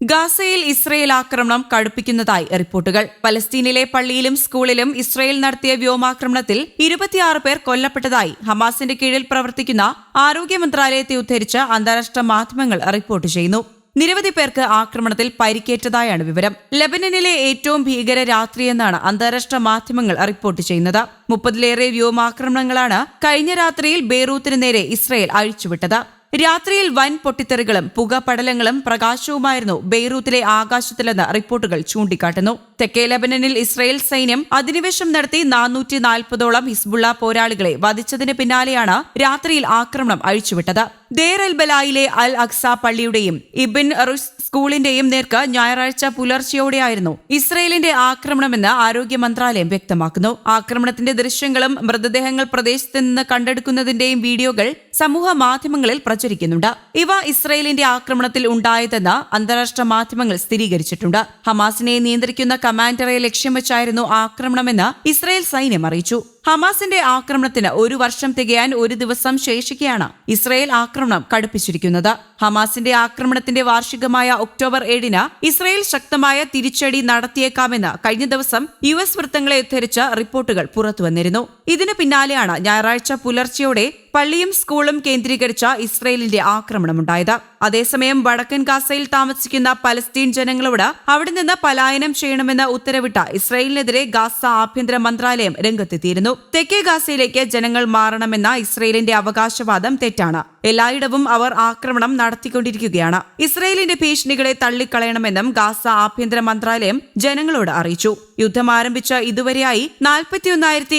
ഗാസയിൽ ഇസ്രയേൽ ആക്രമണം കടുപ്പിക്കുന്നതായി റിപ്പോർട്ടുകൾ. പലസ്തീനിലെ പള്ളിയിലും സ്കൂളിലും ഇസ്രയേൽ നടത്തിയ വ്യോമാക്രമണത്തിൽ ഇരുപത്തിയാറ് പേർ കൊല്ലപ്പെട്ടതായി ഹമാസിന്റെ കീഴിൽ പ്രവർത്തിക്കുന്ന ആരോഗ്യ മന്ത്രാലയത്തെ ഉദ്ധരിച്ച് അന്താരാഷ്ട്ര മാധ്യമങ്ങൾ റിപ്പോർട്ട് ചെയ്യുന്നു. നിരവധി പേർക്ക് ആക്രമണത്തിൽ പരിക്കേറ്റതായാണ് വിവരം. ലബനനിലെ ഏറ്റവും ഭീകര രാത്രിയെന്നാണ് അന്താരാഷ്ട്ര മാധ്യമങ്ങൾ റിപ്പോർട്ട് ചെയ്യുന്നത്. മുപ്പതിലേറെ വ്യോമാക്രമണങ്ങളാണ് കഴിഞ്ഞ രാത്രിയിൽ ബെയ്റൂത്തിന് നേരെ ഇസ്രയേൽ അഴിച്ചുവിട്ടത്. രാത്രിയിൽ വൻ പൊട്ടിത്തെറികളും പുകപടലങ്ങളും പ്രകാശവുമായിരുന്നു ബെയ്റൂത്തിലെ ആകാശത്തിലെന്ന് റിപ്പോർട്ടുകൾ ചൂണ്ടിക്കാട്ടുന്നു. തെക്കേ ലബനനിൽ ഇസ്രയേൽ സൈന്യം അധിനിവേശം നടത്തി നാനൂറ്റി നാൽപ്പതോളം ഹിസ്ബുള്ള പോരാളികളെ വധിച്ചതിന് പിന്നാലെയാണ് രാത്രിയിൽ ആക്രമണം അഴിച്ചുവിട്ടത്. ദേർ അൽ ബലായിലെ അൽ അക്സ പള്ളിയുടെയും ഇബിൻ റുസ് സ്കൂളിന്റെയും നേർക്ക് ഞായറാഴ്ച പുലർച്ചെയോടെയായിരുന്നു ഇസ്രയേലിന്റെ ആക്രമണമെന്ന് ആരോഗ്യ മന്ത്രാലയം വ്യക്തമാക്കുന്നു. ആക്രമണത്തിന്റെ ദൃശ്യങ്ങളും മൃതദേഹങ്ങൾ പ്രദേശത്ത് നിന്ന് കണ്ടെടുക്കുന്നതിന്റെയും വീഡിയോകൾ സമൂഹ മാധ്യമങ്ങളിൽ പ്രചരിക്കുന്നുണ്ട്. ഇവ ഇസ്രയേലിന്റെ ആക്രമണത്തിൽ ഉണ്ടായതെന്ന് അന്താരാഷ്ട്ര മാധ്യമങ്ങൾ സ്ഥിരീകരിച്ചിട്ടുണ്ട്. ഹമാസിനെ നിയന്ത്രിക്കുന്ന കമാൻഡറെ ലക്ഷ്യം വെച്ചായിരുന്നു ആക്രമണമെന്ന് ഇസ്രയേൽ സൈന്യം അറിയിച്ചു. ഹമാസിന്റെ ആക്രമണത്തിന് ഒരു വർഷം തികയാൻ ഒരു ദിവസം ശേഷിക്കെയാണ് ഇസ്രയേൽ ആക്രമണം കടുപ്പിച്ചിരിക്കുന്നത്. ഹമാസിന്റെ ആക്രമണത്തിന്റെ വാർഷികമായ ഒക്ടോബർ ഏഴിന് ഇസ്രയേൽ ശക്തമായ തിരിച്ചടി നടത്തിയേക്കാമെന്ന് കഴിഞ്ഞ ദിവസം യു എസ് വൃത്തങ്ങളെ ഉദ്ധരിച്ച റിപ്പോർട്ടുകൾ പുറത്തുവന്നിരുന്നു. ഇതിന് പിന്നാലെയാണ് ഞായറാഴ്ച പുലർച്ചെയോടെ പള്ളിയും സ്കൂളും കേന്ദ്രീകരിച്ച ഇസ്രയേലിന്റെ ആക്രമണമുണ്ടായത്. അതേസമയം വടക്കൻ ഗാസയിൽ താമസിക്കുന്ന പലസ്തീൻ ജനങ്ങളോട് അവിടെ നിന്ന് പലായനം ചെയ്യണമെന്ന് ഉത്തരവിട്ട ഇസ്രയേലിനെതിരെ ഗാസ ആഭ്യന്തര മന്ത്രാലയം രംഗത്തെത്തിയിരുന്നു. തെക്കേ ഗാസയിലേക്ക് ജനങ്ങൾ മാറണമെന്ന ഇസ്രയേലിന്റെ അവകാശവാദം തെറ്റാണ്. എല്ലായിടവും അവർ ആക്രമണം നടത്തിക്കൊണ്ടിരിക്കുകയാണ്. ഇസ്രയേലിന്റെ ഭീഷണികളെ തള്ളിക്കളയണമെന്നും ഗാസ ആഭ്യന്തര മന്ത്രാലയം ജനങ്ങളോട് അറിയിച്ചു. യുദ്ധം ആരംഭിച്ച ഇതുവരെയായി നാൽപ്പത്തിയൊന്നായിരത്തി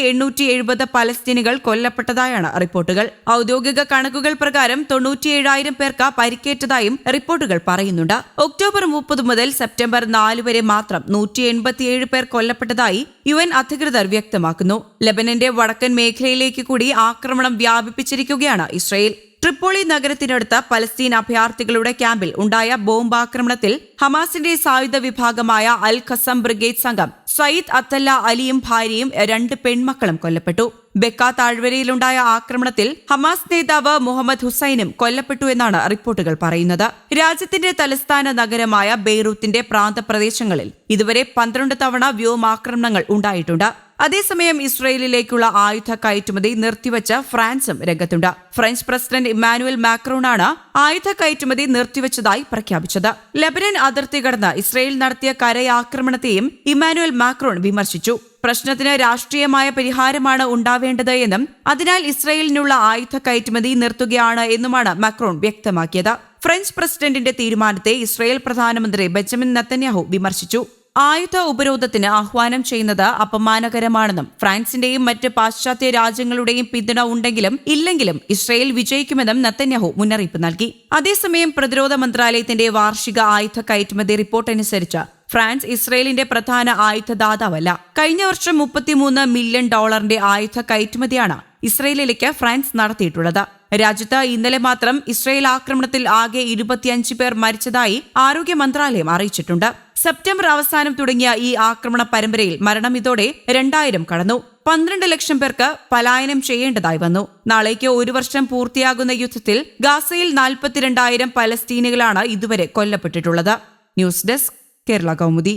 എഴുപത് പലസ്തീനുകൾ കൊല്ലപ്പെട്ടതായാണ് റിപ്പോർട്ടുകൾ. ഔദ്യോഗിക കണക്കുകൾ പ്രകാരം തൊണ്ണൂറ്റിയേഴായിരം പേർക്ക് പരിക്കേറ്റതായും റിപ്പോർട്ടുകൾ പറയുന്നുണ്ട്. ഒക്ടോബർ മുപ്പത് മുതൽ സെപ്റ്റംബർ നാല് വരെ മാത്രം നൂറ്റി എൺപത്തിയേഴ് പേർ കൊല്ലപ്പെട്ടതായി യു എൻ അധികൃതർ വ്യക്തമാക്കുന്നു. ലബനന്റെ വടക്കൻ മേഖലയിലേക്ക് കൂടി ആക്രമണം വ്യാപിപ്പിച്ചിരിക്കുകയാണ് ഇസ്രയേൽ. ട്രിപ്പോളി നഗരത്തിനടുത്ത പലസ്തീൻ അഭയാർത്ഥികളുടെ ക്യാമ്പിൽ ഉണ്ടായ ബോംബാക്രമണത്തിൽ ഹമാസിന്റെ സായുധ വിഭാഗമായ അൽ ഖസം ബ്രിഗേഡ് സംഘം സയ്യിദ് അത്തല്ല അലിയും ഭാര്യയും രണ്ട് പെൺമക്കളും കൊല്ലപ്പെട്ടു. ബെക്ക താഴ്വരയിലുണ്ടായ ആക്രമണത്തിൽ ഹമാസ് നേതാവ് മുഹമ്മദ് ഹുസൈനും കൊല്ലപ്പെട്ടു എന്നാണ് റിപ്പോർട്ടുകൾ പറയുന്നത്. രാജ്യത്തിന്റെ തലസ്ഥാന നഗരമായ ബെയ്റൂത്തിന്റെ പ്രാന്തപ്രദേശങ്ങളിൽ ഇതുവരെ പന്ത്രണ്ട് തവണ വ്യോമാക്രമണങ്ങൾ ഉണ്ടായിട്ടുണ്ട്. അതേസമയം ഇസ്രയേലിലേക്കുള്ള ആയുധ കയറ്റുമതി നിർത്തിവച്ച ഫ്രാൻസും രംഗത്തുണ്ട്. ഫ്രഞ്ച് പ്രസിഡന്റ് ഇമ്മാനുവൽ മാക്രോണാണ് ആയുധ കയറ്റുമതി നിർത്തിവച്ചതായി പ്രഖ്യാപിച്ചത്. ലബനൻ അതിർത്തി കടന്ന് ഇസ്രയേൽ നടത്തിയ കരയാക്രമണത്തെയും ഇമ്മാനുവൽ മാക്രോൺ വിമർശിച്ചു. പ്രശ്നത്തിന് രാഷ്ട്രീയമായ പരിഹാരമാണ് ഉണ്ടാവേണ്ടത് എന്നും അതിനാൽ ഇസ്രയേലിനുള്ള ആയുധ കയറ്റുമതി നിർത്തുകയാണ് എന്നുമാണ് മാക്രോൺ വ്യക്തമാക്കിയത്. ഫ്രഞ്ച് പ്രസിഡന്റിന്റെ തീരുമാനത്തെ ഇസ്രയേൽ പ്രധാനമന്ത്രി ബെഞ്ചമിൻ നത്തന്യാഹു വിമർശിച്ചു. ആയുധ ഉപരോധത്തിന് ആഹ്വാനം ചെയ്യുന്നത് അപമാനകരമാണെന്നും ഫ്രാൻസിന്റെയും മറ്റ് പാശ്ചാത്യ രാജ്യങ്ങളുടെയും പിന്തുണ ഉണ്ടെങ്കിലും ഇല്ലെങ്കിലും ഇസ്രയേൽ വിജയിക്കുമെന്നും നത്തന്യാഹു മുന്നറിയിപ്പ് നൽകി. അതേസമയം പ്രതിരോധ മന്ത്രാലയത്തിന്റെ വാർഷിക ആയുധ കയറ്റുമതി റിപ്പോർട്ട് അനുസരിച്ച് ഫ്രാൻസ് ഇസ്രയേലിന്റെ പ്രധാന ആയുധദാതാവല്ല. കഴിഞ്ഞ വർഷം മുപ്പത്തിമൂന്ന് മില്യൺ ഡോളറിന്റെ ആയുധ കയറ്റുമതിയാണ് ഇസ്രയേലിലേക്ക് ഫ്രാൻസ് നടത്തിയിട്ടുള്ളത്. രാജ്യത്ത് ഇന്നലെ മാത്രം ഇസ്രയേൽ ആക്രമണത്തിൽ ആകെ ഇരുപത്തിയഞ്ച് പേർ മരിച്ചതായി ആരോഗ്യ മന്ത്രാലയം അറിയിച്ചിട്ടുണ്ട്. സെപ്റ്റംബർ അവസാനം തുടങ്ങിയ ഈ ആക്രമണ പരമ്പരയിൽ മരണം ഇതോടെ രണ്ടായിരം കടന്നു. പന്ത്രണ്ട് ലക്ഷം പേർക്ക് പലായനം ചെയ്യേണ്ടതായി വന്നു. നാളേക്ക് ഒരു വർഷം പൂർത്തിയാകുന്ന യുദ്ധത്തിൽ ഗാസയിൽ നാൽപ്പത്തിരണ്ടായിരം പലസ്തീനുകളാണ് ഇതുവരെ കൊല്ലപ്പെട്ടിട്ടുള്ളത്. News desk Kerala Kaumudi.